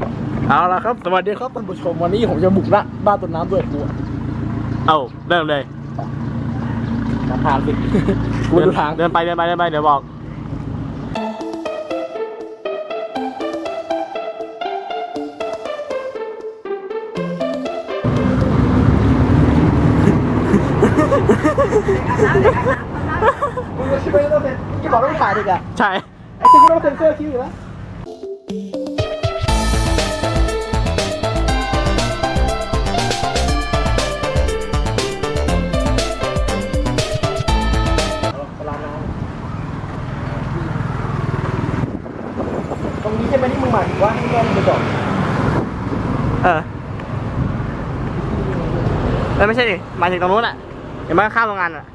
ก่อนเอาละครับ สวัสดีครับท่านผู้ชมวันนี้ผมจะบุกละบ้านต้นน้ำด้วยกูเอาเริ่มเลยทางทางสิกูดูทาง เดินไปเดินไปเดินไปเดี๋ยวบอก มึงจะคิดว่าต้องเป็นที่บอกต้องถ่ายดิกอะใช่ ไอ้ที่กูต้องเซ็นเซอร์คิวอยู่แล้ว ไหมที่มึงหมายถึงว่าให้แม่มึงไปจอดเออเออไม่ใช่ดิหมายถึงตรงนู้นอะเห็นไหมข้ามโรงงานอะ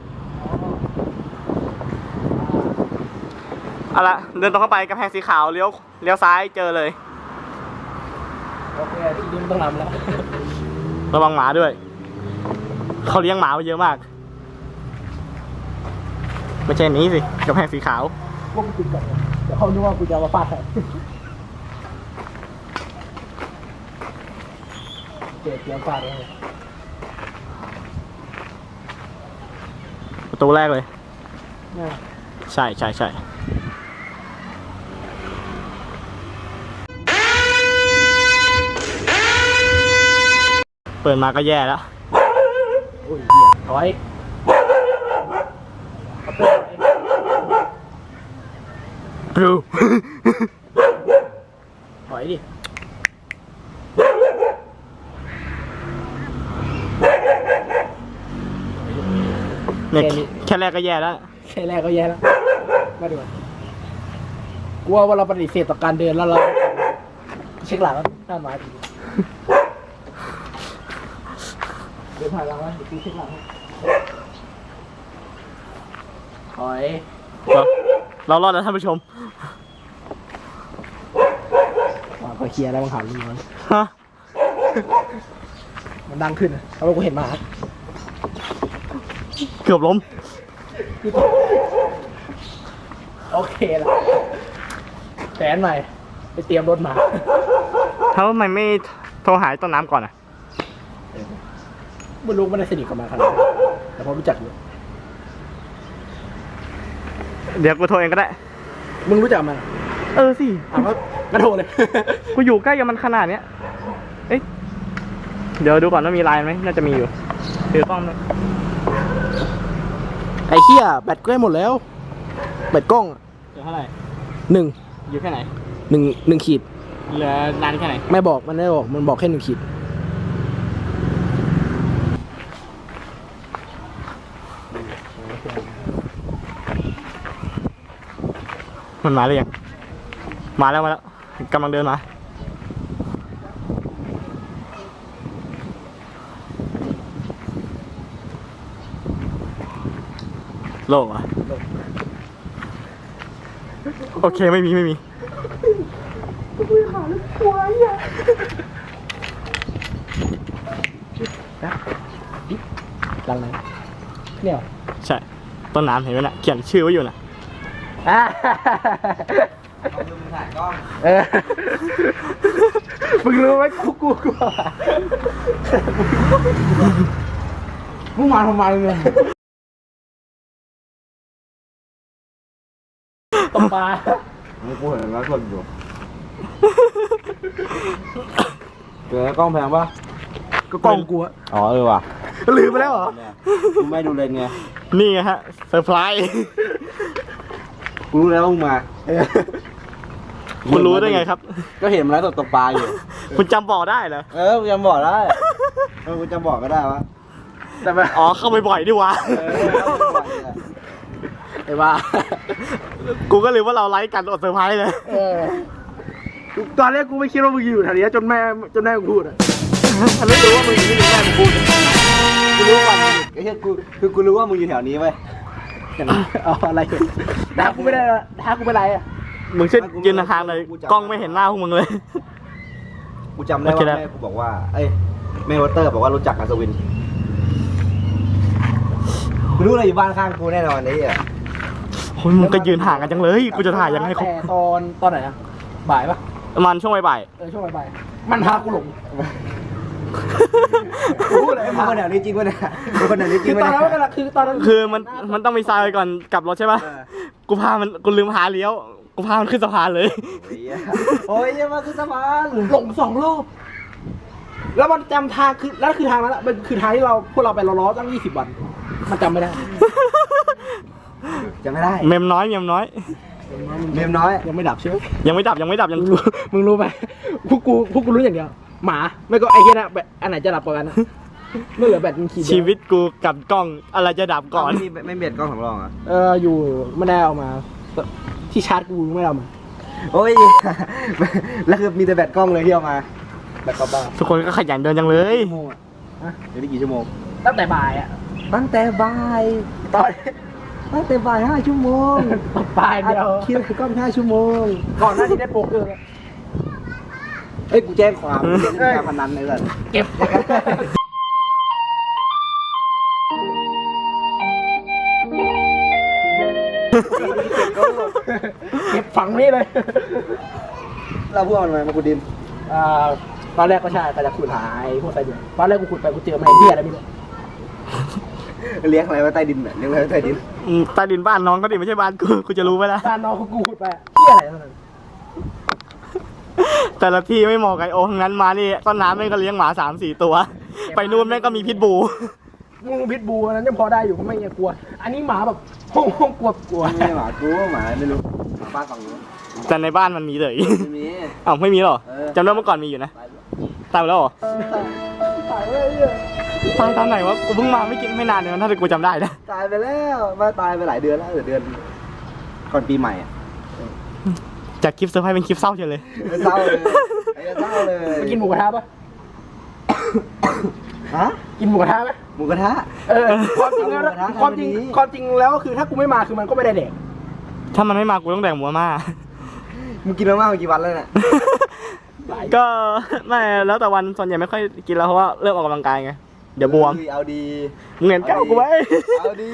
เอาละเดินตรงเข้าไปกำแพงสีขาวเลี้ยวเลี้ยวซ้ายเจอเลย โอเคที่ดิมต้องนำแล้วระวังหมาด้วย เขาเลี้ยงหมาไว้เยอะมาก ไม่ใช่นี้สิกำแพงสีขาว พวกมึงติดก่อนนะเดี๋ยวเขานึกว่ากูจะเอามาฟาดใส่เจ๊เตรียมฟาดเลยประตูแรกเลย เนี่ยใช่ใช่ใช่เปิดมาก็แย่แล้ว โอ้ยเหี้ยถอยเอาเปิดไว้ดูถอยดิ เนี่ยแค่แรกก็แย่แล้ว แค่แรกก็แย่แล้วมาดูก่อนกลัวว่าเราปฏิเสธต่อการเดินแล้วเราเช็คหลังแล้วหน้าหมาดีเดินผ่านหลังแล้วเดี๋ยวกูเช็คหลังให้ถอยเราเรารอดแล้วท่านผู้ชมอ่าพอเคลียร์แล้วมันหันมันฮะ มันดังขึ้นอะเพราะว่ากูเห็นหมา เกือบล้ม โอเคละแผนใหม่ ไปเตรียมรถมา ถ้าทำไมไม่โทรหาต้นน้ำก่อนอะ ไม่รู้ไม่ได้สนิทกับมันขนาดนั้นแต่พอรู้จักอยู่เดี๋ยวกูโทรเองก็ได้ มึงรู้จักมันเออสิ อะก็ก็โทรเลย กูอยู่ใกล้กับมันขนาดเนี้ย เอ้ยเดี๋ยวดูก่อนว่ามีไลน์ไหม น่าจะมีอยู่ ถือกล้องด้วย ไอ้เหี้ยแบตก็ให้หมดแล้ว แบตกล้องอะเหลือเท่าไหร่หนึ่งอยู่แค่ไหนหนึ่งหนึ่งขีด เหลือนานแค่ไหนไม่บอกมันไม่บอกมันบอกแค่หนึ่งขีด มันมาหรือยังมาแล้วมาแล้วกำลังเดินมา โลกอะโอเคไม่มีไม่มีหลังไหนเนี่ยเหรอใช่ ต้นน้ำเห็นไหมนะเขียนชื่อไว้อยู่นะอ่าเออมึงรู้ไหมกูกูกูมึงมาทำไมเนี่ย ตบปลามึงกูเห็นแล้วคนอยู่เจอกล้องแพงปะก็กล้องกูอะอ๋อเออว่ะลืมไปแล้วเหรอเนี่ยกูไม่ดูเลนไงนี่ไงฮะเซอร์ไพรส์กูรู้แล้วว่ามึงมาเออคุณรู้ได้ไงครับ ก็เห็นมันแล้วตกตกปลาอยู่ คุณจำบอกได้เหรอเออกูจำบอกได้เออกูจำบอกก็ได้วะแต่ว่าอ๋อเข้าไปบ่อยดีวะเออเอาไปบอกเนี่ยไอ้ว่า กูก็ลืมว่าเราไลฟ์กันอดเซอร์ไพรส์เลยเออตอนแรกกูไม่คิดว่ามึงอยู่แถวนี้จนแม่จนแม่กูพูดอะฉันไม่รู้ว่ามึงอยู่นี่แม่มึงพูดกูรู้ว่ามึงไอ้เหี้ยกูคือกูรู้ว่ามึงอยู่แถวนี้เว้ยเอาอะไรด่ากูไม่ได้ละด่ากูไม่ไรอะมึงช่วยยืนห่างๆเลยกล้องไม่เห็นหน้าพวกมึงเลยกูจำได้โอเคว่าแล้วแม่กูบอกว่า เอ้ยแม่วอเตอร์บอกว่ารู้จักอัศวินกูรู้อะไรอยู่บ้านข้างกูแน่นอนไอ้เหี้ยโอ้ ยมึงก็ยืนห่างกันจังเลยกูจะถ่ายยังไงเขาแต่ตอนตอนไหนอะบ่ายปะประมาณช่วงบ่ายเออช่วงบ่ายๆมันพากูหลงกูพูดเลยมึงพาคนแถวนี้จริงปะเนี่ยมึงคนแถวนี้จริคืงอปะตอนเนี่ย นั้นก็คือตอนนั้นๆคือมันมันต้องมีทรายก่อนกลับรถใช่ปะเออ กูพามันกูลืมหาเลี้ยว กูพามันขึ้นสะพานเลย โอ้ยอย่ามาขึ้นสะพานหลงสองรอบแล้วมันจำทางคือแล้วคือทางนั้นอะมันคือทางที่เราพวกเราไปล้อๆตั้งยี่สิบวัน มันจำไม่ได้ จะไม่ได้เมมน้อยเมมน้อย เมมน้อย ยังไม่ดับใช่ไหมยังไม่ดับยังไม่ดับยังมึงรู้มึงรู้ไหมพวกกูพวกกูรู้อย่างเดียว หมาไม่ก็ไอ้เหี้ยนะแบตอันไหนจะดับก่อนกันนะไม่เหลือแบตมันขีดเดียชีวิตกูกับกล้องอะไรจะดับก่อน ไม่มีไม่เบียดกล้องสำรองอะเอออยู่ไม่ได้เอามาที่ชาร์จกูไม่ได้เอามาโอ้ย แล้วคือมีแต่แบตกล้องเลยที่เอามาแบตกล้องบ้าทุกคนก็ขยันเดินจังเลยชั่วโมงอะฮะเดี๋ยวนี้กี่ชั่วโมงตั้งแต่บ่ายอะตั้งแต่บ่ายตอน ตั้งแต่บ่ายห้าชั่วโมงปลายเดียวคิดกล้องห้าชั่วโมง ก่อนหน้าที่ได้โป๊กเกอร์เอ้ยกูแจ้งความเรื่องการพนันเลยสัตว์เก็บเก็บฝังนี่เลย เราพวกมันมามากูดินอ่าตอนแรกก็ใช่แต่จะขุดหายพวกไตเดือนตอนแรกกูขุดไปกูเจอไม่เบี้ยอะไรไม่รู้ เลี้ยงอะไรไว้ใต้ดินเนี่ยเลี้ยงอะไรไว้ใต้ดินอืมใต้ดินบ้านน้องก็ดิไม่ใช่บ้านกูกูจะรู้ไหมล่ะตานน้องกูขุดไปเบี้ยอะไรเท่านั้นแต่ละที่ไม่เหมาะกับไอโอทั้งนั้นมานี่ต้นน้ำแม่งก็เลี้ยงหมาสามสี่ตัว ไปนู่นแม่งก็มีพิษบู มึงพิษบูอันนั้นยังพอได้อยู่เพราะไม่ยังกลัว อันนี้หมาแบบห้องห้องกลัวกลัวไม่ใช่หมากูหมาไม่รู้หมาบ้านฝั่งนู้นแต่ในบ้านมันมีเลย ไม่มีอ้าวไม่มีหรอเออ จำได้เมื่อก่อนมีอยู่นะตายแล้วตายไปแล้วเหรอ ตายเลยเนี่ย ตายตอนไหนวะ กูเพิ่งมาไม่กินไม่นานเลยนะถ้ากูจำได้นะ ตายไปแล้วมาตายไปหลายเดือนแล้วเออเดือน ก่อนปีใหม่อะจากคลิปเซอร์ไพรส์เป็นคลิปเศร้าเฉยเลยเศร้าเลยไอ้เศร้าเลยไปกินหมูกระทะปะฮะกินหมูกระทะไหมหมูกระทะ เออความจริงแล้วหมูกระทะความจริงทำวันนี้ความจริงแล้วก็คือถ้ากูไม่มาคือมันก็ไม่ได้แดกถ้ามันไม่มากูต้องแดกหมูมาม่ามึงกินมาม่ามากี่วันแล้วเนี่ยก็ไม่แล้วแต่วันส่วนใหญ่ไม่ค่อยกินแล้วเพราะว่าเริ่มออกกำลังกายไง เดี๋ยวบวม เอาดี มึงเห็นแก้วกูไหม เอาดี